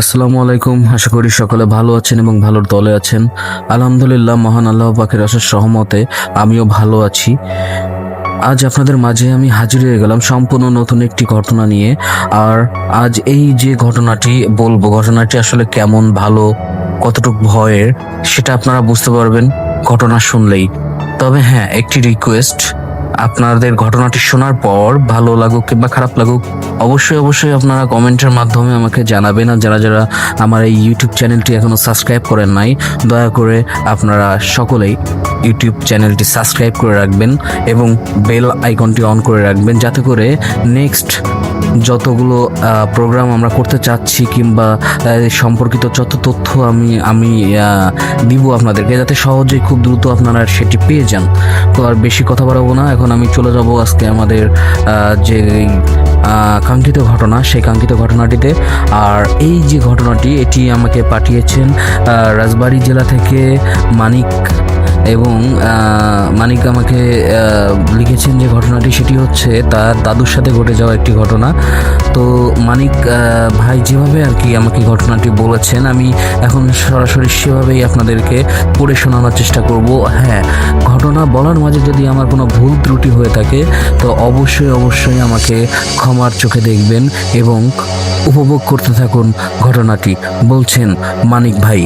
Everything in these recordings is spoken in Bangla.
আসসালামু আলাইকুম। আশা করি সকলে ভালো আছেন এবং ভালোর দলে আছেন। আলহামদুলিল্লাহ, মহান আল্লাহ পাকের অশেষ সহমতে আমিও ভালো আছি। আজ আপনাদের মাঝে আমি হাজির হয়ে গেলাম সম্পূর্ণ নতুন একটি ঘটনা নিয়ে। আর আজ এই যে ঘটনাটি বলব, ঘটনাটি আসলে কেমন ভালো, কতটুকু ভয়ের, সেটা আপনারা বুঝতে পারবেন ঘটনা শুনলেই। তবে হ্যাঁ একটি রিকোয়েস্ট আপনাদের ঘটনাটি শোনার পর ভালো লাগুক কিংবা খারাপ লাগুক, অবশ্যই অবশ্যই আপনারা কমেন্টের মাধ্যমে আমাকে জানাবেন। আর যারা যারা আমার এই ইউটিউব চ্যানেলটি এখনও সাবস্ক্রাইব করেন নাই, দয়া করে আপনারা সকলেই ইউটিউব চ্যানেলটি সাবস্ক্রাইব করে রাখবেন এবং বেল আইকনটি অন করে রাখবেন, যাতে করে নেক্সট যতগুলো প্রোগ্রাম আমরা করতে চাচ্ছি কিংবা সম্পর্কিত যত তথ্য আমি আমি দিব আপনাদেরকে, যাতে সহজেই খুব দ্রুত আপনারা সেটি পেয়ে যান। তো আর বেশি কথা বাড়াবো না, এখন আমি চলে যাব আজকে আমাদের যে কাঙ্ক্ষিত ঘটনা, সেই কাঙ্ক্ষিত ঘটনাটিতে। আর এই যে ঘটনাটি, এটি আমাকে পাঠিয়েছেন রাজবাড়ী জেলা থেকে মানিক এবং মানিক আমাকে লিখেছেন যে ঘটনাটি সেটি হচ্ছে তার দাদুর সাথে ঘটে যাওয়া একটি ঘটনা। তো মানিক ভাই যেভাবে আর কি আমাকে ঘটনাটি বলেছেন, আমি এখন সরাসরি সেভাবেই আপনাদেরকে পড়ে শোনানোর চেষ্টা করব। হ্যাঁ ঘটনা বলার মাঝে যদি আমার কোনো ভুল ত্রুটি হয়ে থাকে, তো অবশ্যই অবশ্যই আমাকে ক্ষমার চোখে দেখবেন এবং উপভোগ করতে থাকুন ঘটনাটি, বলছেন মানিক ভাই।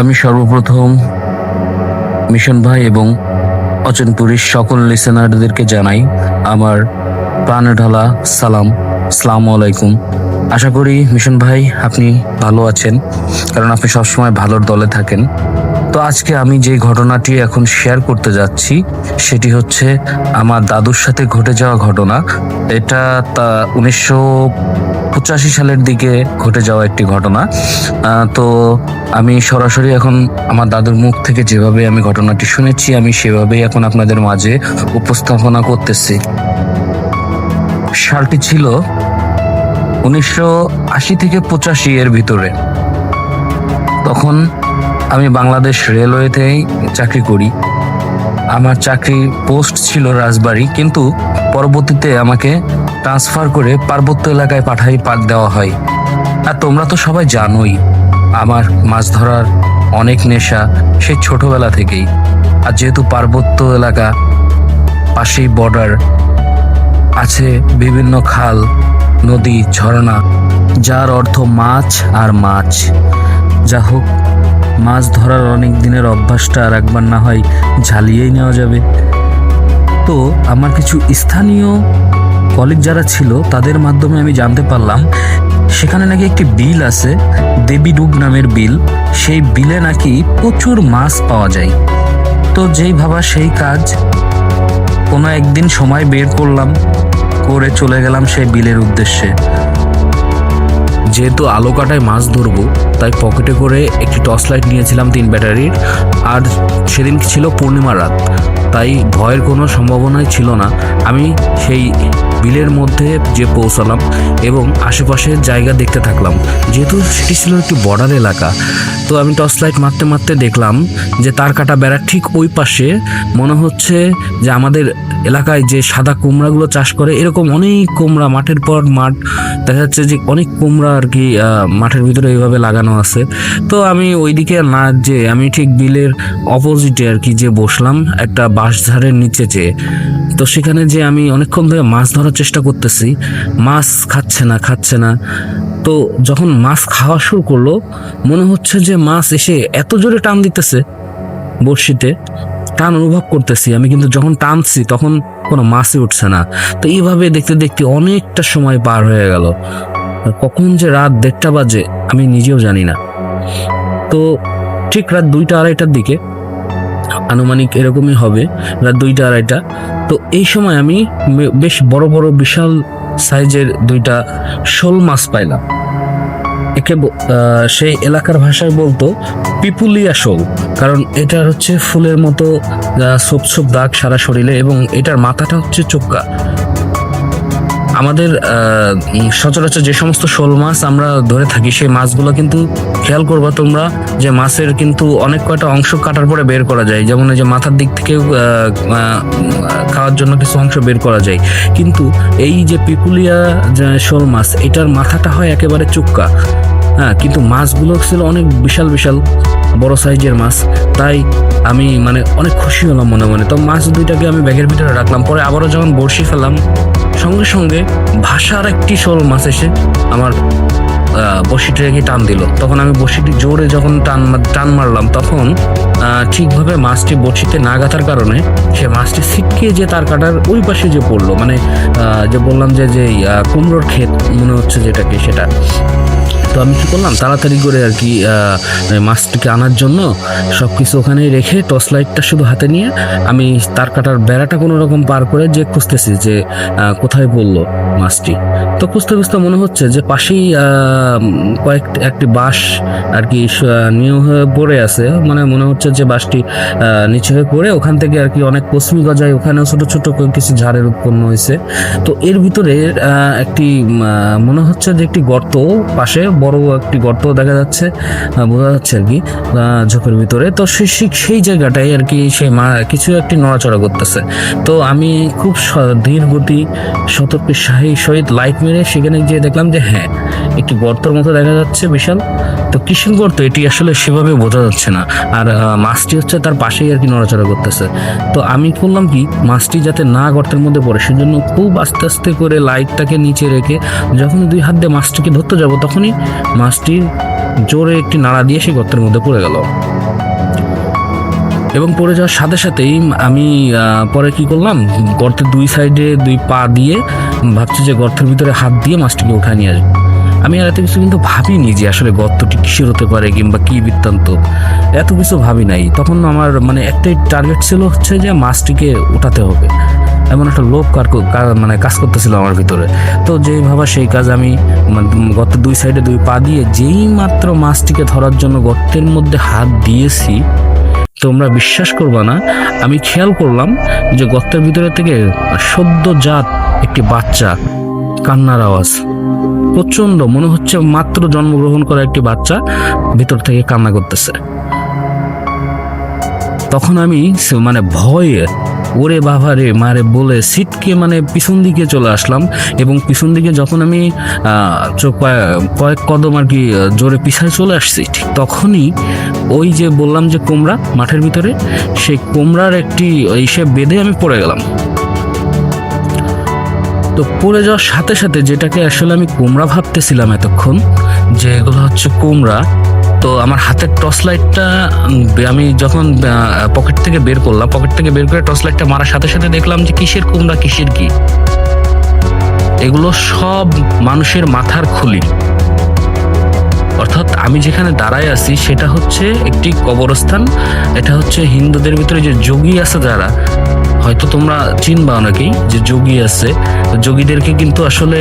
আমি সর্বপ্রথম মিশন ভাই এবং অচনপুরীর সকল লিসেনারদেরকে জানাই আমার প্রাণে ঢালা সালাম সালাম আলাইকুম। আশা করি মিশন ভাই আপনি ভালো আছেন, কারণ আপনি সবসময় ভালোর দলে থাকেন। তো আজকে আমি যে ঘটনাটি এখন শেয়ার করতে যাচ্ছি, সেটি হচ্ছে আমার দাদুর সাথে ঘটে যাওয়া ঘটনা। এটা তা উনিশশো পঁচাশি সালের দিকে ঘটে যাওয়া একটি ঘটনা। তো আমি সরাসরি এখন আমার দাদুর মুখ থেকে যেভাবে আমি ঘটনাটি শুনেছি, আমি সেভাবেই এখন আপনাদের মাঝে উপস্থাপনা করতেছি। সালটি ছিল উনিশশো আশি থেকে পঁচাশি এর ভিতরে। তখন আমি বাংলাদেশ রেলওয়েতেই চাকরি করি। আমার চাকরি পোস্ট ছিল রাজবাড়ি, কিন্তু পরবর্তীতে আমাকে ট্রান্সফার করে পার্বত্য এলাকায় পাঠাই পাক দেওয়া হয়। আর তোমরা তো সবাই জানোই, আমার মাছ ধরার অনেক নেশা সেই ছোটবেলা থেকেই। আর যেহেতু পার্বত্য এলাকা, পাশেই বর্ডার আছে বিভিন্ন খাল, নদী, ঝর্ণা, যার অর্থ মাছ আর মাছ। যা হোক মাছ ধরার অনেক দিনের অভ্যাসটা আর একবার না হয় ঝালিয়েই নেওয়া যাবে। তো আমার কিছু স্থানীয় কলিগ যারা ছিল, তাদের মাধ্যমে আমি জানতে পারলাম, সেখানে নাকি একটি বিল আছে দেবীডুব নামের বিল। সেই বিলে নাকি প্রচুর মাছ পাওয়া যায়। তো যেই ভাবা সেই কাজ, কোনো একদিন সময় বের করলাম, করে চলে গেলাম সেই বিলের উদ্দেশ্যে। যেহেতু আলো কাটায় মাছ ধরবো, তাই পকেটে করে একটি টর্চ লাইট নিয়েছিলাম তিন ব্যাটারির। আর সেদিন ছিল পূর্ণিমার রাত, তাই ভয়ের কোনো সম্ভাবনাই ছিল না। আমি সেই বিলের মধ্যে যে পৌঁছালাম এবং আশেপাশের জায়গা দেখতে থাকলাম। যেহেতু সেটি ছিল একটি বর্ডার এলাকা, তো আমি টর্চ লাইট মারতে মারতে দেখলাম যে তার কাটা বেড়ার ঠিক ওই পাশে। মনে হচ্ছে যে আমাদের এলাকায় যে সাদা কুমড়াগুলো চাষ করে, এরকম অনেক কুমড়া মাঠের পর মাঠ। দেখা যাচ্ছে যে অনেক কুমড়া আর কি মাঠের ভিতরে এইভাবে লাগানো আছে। তো আমি ওইদিকে না যে আমি ঠিক বিলের অপোজিটে আর কি যে বসলাম, একটা বাঁশঝাড়ের নিচে চেয়ে তো সেখানে যে আমি অনেকক্ষণ ধরে মাছ ধরার চেষ্টা করতেছি। মাছ খাচ্ছে না খাচ্ছে না। তো যখন মাছ খাওয়া শুরু করল, মনে হচ্ছে যে মাছ এসে এত জোরে টান দিতেছে বড়শিতে। টান অনুভব করতেছি আমি, কিন্তু যখন টানছি তখন কোনো মাছই উঠছে না। তো এইভাবে দেখতে দেখতে অনেকটা সময় পার হয়ে গেল। কখন যে রাত দেড়টা বাজে আমি নিজেও জানি না। তো ঠিক রাত দুইটা, আড়াইটার দিকে আনুমানিক এরকমই হবে, রাত দুইটা, আড়াইটা। তো এই সময় আমি বেশ বড় বড়, বিশাল সাইজের দুইটা শোল মাছ পাইলাম। একে সেই এলাকার ভাষায় বলতো পিপুলিয়া শোল, কারণ এটার হচ্ছে ফুলের মতো ছোপ ছোপ দাগ সারা শরীরে এবং এটার মাথাটা হচ্ছে চোক্কা। আমাদের সচরাচর যে সমস্ত শোল মাছ আমরা ধরে থাকি, সেই মাছগুলো কিন্তু খেয়াল করবা তোমরা যে মাছের কিন্তু অনেক কয়টা অংশ কাটার পরে বের করা যায়। যেমন এই যে মাথার দিক থেকে খাওয়ার জন্য কিছু অংশ বের করা যায়। কিন্তু এই যে পিপুলিয়া শোল মাছ, এটার মাথাটা হয় একেবারে চুক্কা। হ্যাঁ কিন্তু মাছগুলো ছিল অনেক বিশাল বিশাল, বড় সাইজের মাছ। তাই আমি মানে অনেক খুশি হলাম মনে মনে। তো মাছ দুইটাকে আমি ব্যাগের ভিতরে রাখলাম। পরে আবারও যখন বড়শি ফেলাম সঙ্গে সঙ্গে ভাষার একটি সরল মাছ এসে আমার বড়শিটাকে টান দিল। তখন আমি বড়শিটি জোরে যখন টান টান মারলাম, তখন ঠিকভাবে মাছটি বড়শিতে না গাঁথার কারণে সে মাছটি ছিটকে যে তার কাটার ওই পাশে যে পড়ল মানে যে বললাম যে যে কুমড়োর ক্ষেত, মনে হচ্ছে যেটাকে সেটা। তো আমি কি করলাম, তাড়াতাড়ি করে আর কি মাছটিকে আনার জন্য সব কিছু ওখানে রেখে টর্চ লাইটটা শুধু হাতে নিয়ে আমি তার কাটার বেড়াটা কোনো রকম পার করে যে খুঁজতেছি যে কোথায় পড়ল মাছটি। তো খুঁজতে খুঁজতে মনে হচ্ছে যে পাশেই কয়েক একটি বাঁশ আর কি নিউ হয়ে পড়ে আছে। মানে মনে হচ্ছে যে বাঁশটি নিচে হয়ে পড়ে। ওখান থেকে আর কি অনেক কসমি গজায় ওখানেও ছোট ছোট কিছু ঝাড়ের উৎপন্ন হয়েছে। তো এর ভিতরে একটি মনে হচ্ছে যে একটি গর্ত পাশে, বড় একটি গর্ত দেখা যাচ্ছে বোঝা যাচ্ছে আর কি ঝোপের ভিতরে। তো সেই সেই- জায়গাটায় আর কি সেই মা, কিছু একটি নড়াচড়া করতেছে। তো আমি খুব ধীর গতি সতর্ক শাহী সহিত লাইট মেরে সেখানে গিয়ে দেখলাম যে হ্যাঁ একটি গর্তের মতো দেখা যাচ্ছে বিশাল। তো কিসের গর্ত, এটি আসলে সেভাবে বোঝা যাচ্ছে না। আর মাছটি হচ্ছে তার পাশেই আর কি নড়াচড়া করতেছে। তো আমি করলাম কি, মাছটি যাতে না গর্তের মধ্যে পড়ে, সেজন্য খুব আস্তে আস্তে করে লাইটটাকে নিচে রেখে যখন দুই হাত দিয়ে মাছটিকে ধরতে যাব, তখনই মাছটি জোরে একটি নাড়া দিয়ে সেই গর্তের মধ্যে পড়ে গেল। এবং পড়ে যাওয়ার সাথে সাথেই আমি পরে কি করলাম, গর্তের দুই সাইডে দুই পা দিয়ে ভাবছি যে গর্তের ভিতরে হাত দিয়ে মাছটিকে উঠায় নিয়ে আসব। আমি আর এত কিছু কিন্তু ভাবিনি যে আসলে গর্তটি কিসের হতে পারে কিংবা কি বৃত্তান্ত। এত কিছু ভাবি নাই। তখন আমার মানে একটাই টার্গেট ছিল হচ্ছে যে মাছটিকে উঠাতে হবে। এমন একটা লোভ কার মানে কাজ করতেছিল আমার ভিতরে। তো যেই ভাবা সেই কাজ আমি মানে গর্তের দুই সাইডে দুই পা দিয়ে যেই মাত্র মাছটিকে ধরার জন্য গর্তের মধ্যে হাত দিয়েছি, তোমরা বিশ্বাস করবা না, আমি খেয়াল করলাম যে গর্তের ভিতরে থেকে সদ্যজাত একটি বাচ্চা, কান্নার আওয়াজ। প্রচণ্ড মনে হচ্ছে মাত্র জন্মগ্রহণ করা একটি বাচ্চা ভিতর থেকে কান্না করতেছে। তখন আমি মানে ভয়ে ওরে বাবারে মারে বলে সিটকে মানে পিছন দিকে চলে আসলাম এবং পিছন দিকে যখন আমি কয়েক কদম আর কি জোরে পিছায় চলে আসছি, ঠিক তখনই ওই যে বললাম যে কোমরা মাঠের ভিতরে, সেই কোমরার একটি ইসে বেঁধে আমি পড়ে গেলাম। তো পড়ে যাওয়ার সাথে সাথে যেটাকে আসলে আমি কুমড়া ভাবতেছিলাম এতক্ষণ, যে এগুলো হচ্ছে কুমড়া, তো আমার হাতের টর্চ লাইটটা আমি যখন পকেট থেকে বের করলাম, পকেট থেকে বের করে টর্চ লাইটটা মারার সাথে সাথে দেখলাম যে কিসের কোমরা কিসের কি? এগুলো সব মানুষের মাথার খুলি। অর্থাৎ আমি যেখানে দাঁড়ায় আছি, সেটা হচ্ছে একটি কবরস্থান, এটা হচ্ছে হিন্দুদের ভিতরে যে যোগী আছে যারা হয়তো তোমরা চিনবা অনেকেই যে যোগী আছে। যোগীদেরকে কিন্তু আসলে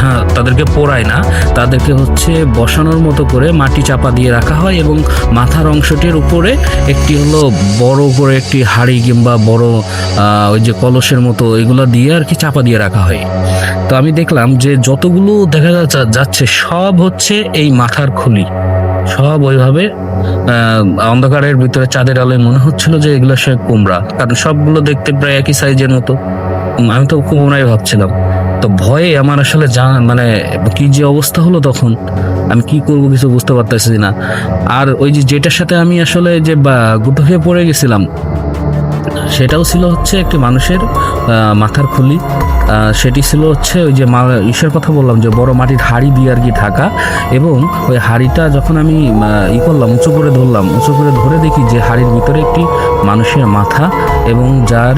হ্যাঁ তাদেরকে পোড়ায় না। তাদেরকে হচ্ছে বসানোর মতো করে মাটি চাপা দিয়ে রাখা হয় এবং মাথার অংশটির উপরে একটি হলো বড় করে একটি হাড়ি কিংবা বড় ওই যে কলসের মতো এগুলো দিয়ে আর কি চাপা দিয়ে রাখা হয়। তো আমি দেখলাম যে যতগুলো দেখা যাচ্ছে সব হচ্ছে এই মাথার খুলি। সব ওইভাবে অন্ধকারের ভিতরে চাঁদের আলোয় মনে হচ্ছিল যে এগুলো সে কুমড়া। কারণ সবগুলো দেখতে প্রায় একই সাইজের মতো। আমি তো কুমড়াই ভাবছিলাম। তো ভয়ে আমার আসলে জান মানে কি যে অবস্থা হলো তখন, আমি কি করব কিছু বুঝতে পারতেছি না। আর ওই যে যেটার সাথে আমি আসলে যে গুটো হয়ে পড়ে গেছিলাম, সেটাও ছিল হচ্ছে একটি মানুষের মাথার খুলি। সেটি ছিল হচ্ছে ওই যে মা ইসের কথা বললাম যে বড় মাটির হাড়ি দিয়ে আর কি ঢাকা। এবং ওই হাড়িটা যখন আমি ই করলাম, উঁচু করে ধরলাম, উঁচু করে ধরে দেখি যে হাড়ির ভিতরে একটি মানুষের মাথা এবং যার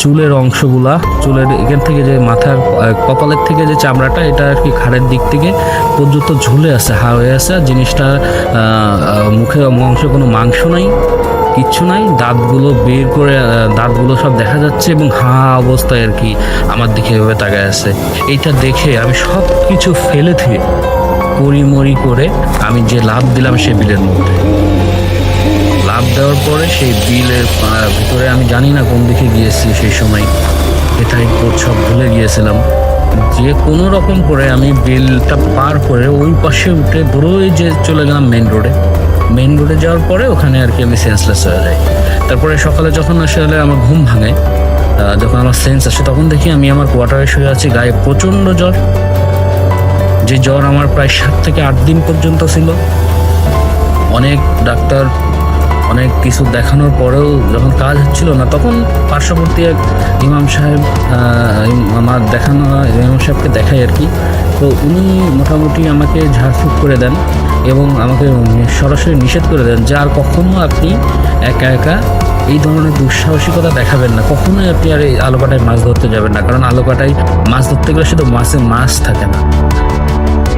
চুলের অংশগুলা, চুলের এখান থেকে যে মাথার কপালের থেকে যে চামড়াটা, এটা আর কি ঘাড়ের দিক থেকে পর্যন্ত ঝুলে আছে, হা হয়ে আছে। জিনিসটা মুখে অংশে কোনো মাংস নাই। কিচ্ছু নাই, দাঁতগুলো বের করে দাঁতগুলো সব দেখা যাচ্ছে এবং হা অবস্থায় আর কি আমার দিকে এভাবে তাকায় আছে। এইটা দেখে আমি সব কিছু ফেলে থেকে কড়িমড়ি করে আমি যে লাভ দিলাম সেই বিলের মধ্যে। লাভ দেওয়ার পরে সেই বিলের ভিতরে আমি জানি না কোন দিকে গিয়েছি সেই সময়। এটাই সব ভুলে গিয়েছিলাম। যে কোনো রকম করে আমি বিলটা পার করে ওই পাশে উঠে দূরই যে চলে গেলাম মেন রোডে মেন রোডে যাওয়ার পরে ওখানে আর কি আমি সেন্সলেস হয়ে যাই। তারপরে সকালে যখন আসলে আমার ঘুম ভাঙে যখন আমার সেন্স আসে, তখন দেখি আমি আমার কোয়ার্টারে শুয়ে আছি, গায়ে প্রচণ্ড জ্বর। যে জ্বর আমার প্রায় সাত থেকে আট দিন পর্যন্ত ছিল। অনেক ডাক্তার অনেক কিছু দেখানোর পরেও যখন কাজ হচ্ছিল না, তখন পার্শ্ববর্তী এক ইমাম সাহেব আমার দেখানো, ইমাম সাহেবকে দেখাই আর কি। তো উনি মোটামুটি আমাকে ঝাড়ফুঁক করে দেন এবং আমাকে সরাসরি নিষেধ করে দেন যে আর কখনো আপনি একা একা এই ধরনের দুঃসাহসিকতা দেখাবেন না। কখনোই আপনি আর এই আলোকাটায় মাছ ধরতে যাবেন না, কারণ আলোকাটায় মাছ ধরতে গেলে শুধু মাছে মাছ থাকে না।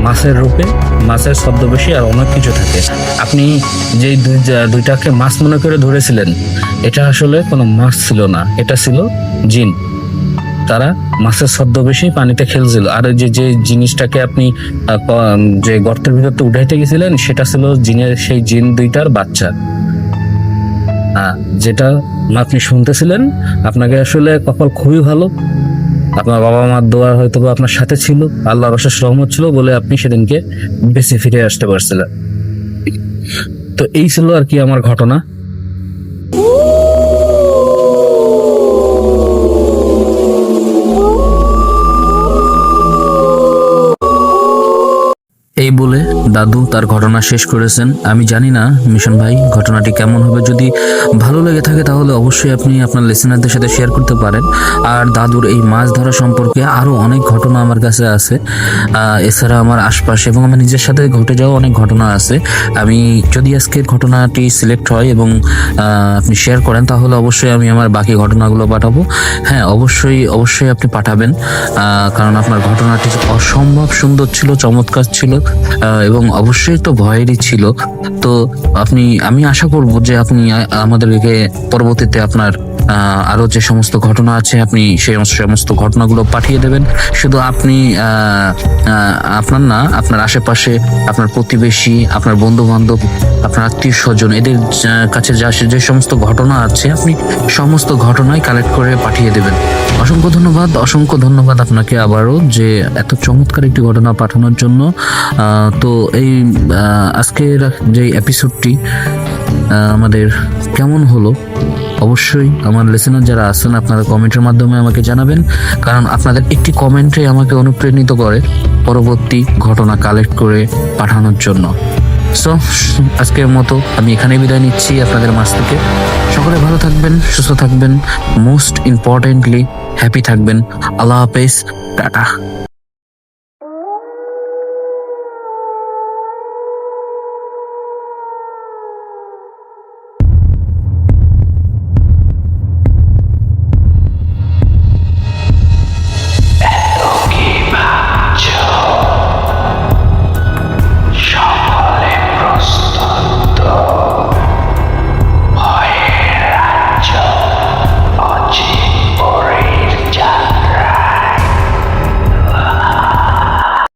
মাছের রূপে, মাছের ছদ্মবেশী আর অনেক কিছু থাকে। আপনি যেই দুইটাকে মাছ মনে করে ধরেছিলেন, এটা আসলে কোনো মাছ ছিল না, এটা ছিল জিন। তারা মাছের ছদ্মবেশী পানিতে খেলছিল। আর যে যে জিনিসটাকে আপনি যে গর্তের ভিতর উঠাইতে গেছিলেন, সেটা ছিল জিনের, সেই জিন দুইটার বাচ্চা। যেটা আপনি শুনতেছিলেন, আপনাকে আসলে কপাল খুবই ভালো। আপনার বাবা মার দোয়া হয়তো আপনার সাথে ছিল আল্লাহ অশেষ রহমত ছিল বলে আপনি সেদিনকে বেঁচে ফিরে আসতে পারছিলেন। তো এই ছিল আর কি আমার ঘটনা। এই বলে দাদু তার ঘটনা শেষ করেছেন। আমি জানি না, মিশন ভাই, ঘটনাটি কেমন হবে যদি ভালো লেগে থাকে তাহলে অবশ্যই আপনি আপনার লিসেনারদের সাথে শেয়ার করতে পারেন। আর দাদুর এই মাছ ধরা সম্পর্কে আরও অনেক ঘটনা আমার কাছে আছে। এছাড়া আমার আশপাশে এবং আমার নিজের সাথে ঘটে যাওয়া অনেক ঘটনা আছে। আমি যদি আজকের ঘটনাটি সিলেক্ট হয় এবং আপনি শেয়ার করেন, তাহলে অবশ্যই আমি আমার বাকি ঘটনাগুলো পাঠাবো। হ্যাঁ অবশ্যই অবশ্যই আপনি পাঠাবেন। কারণ আপনার ঘটনাটি অসম্ভব সুন্দর ছিল, চমৎকার ছিল। এবং অবশ্যই তো ভয়েরই ছিল। তো আপনি, আমি আশা করব যে আপনি আমাদেরকে পরবর্তীতে আপনার আহ, আরও যে সমস্ত ঘটনা আছে আপনি সেই সমস্ত ঘটনাগুলো পাঠিয়ে দেবেন। শুধু আপনি আপনার না আপনার আশেপাশে আপনার প্রতিবেশী আপনার বন্ধু বান্ধব আপনার আত্মীয় স্বজন এদের কাছে যা যে সমস্ত ঘটনা আছে আপনি সমস্ত ঘটনাই কালেক্ট করে পাঠিয়ে দেবেন। অসংখ্য ধন্যবাদ অসংখ্য ধন্যবাদ আপনাকে আবারও যে এত চমৎকার একটি ঘটনা পাঠানোর জন্য। তো এই আজকের যে এপিসোডটি আমাদের কেমন হলো? অবশ্যই আমার লিসেনার যারা আছেন, আপনারা কমেন্টের মাধ্যমে আমাকে জানাবেন। কারণ আপনাদের একটি কমেন্টে আমাকে অনুপ্রাণিত করে পরবর্তী ঘটনা কালেক্ট করে পাঠানোর জন্য। সো আজকের মতো আমি এখানেই বিদায় নিচ্ছি আপনাদের মাছ থেকে। সকলে ভালো থাকবেন, সুস্থ থাকবেন মোস্ট ইম্পর্টেন্টলি হ্যাপি থাকবেন। আল্লাহ হাফেজ, টাটা।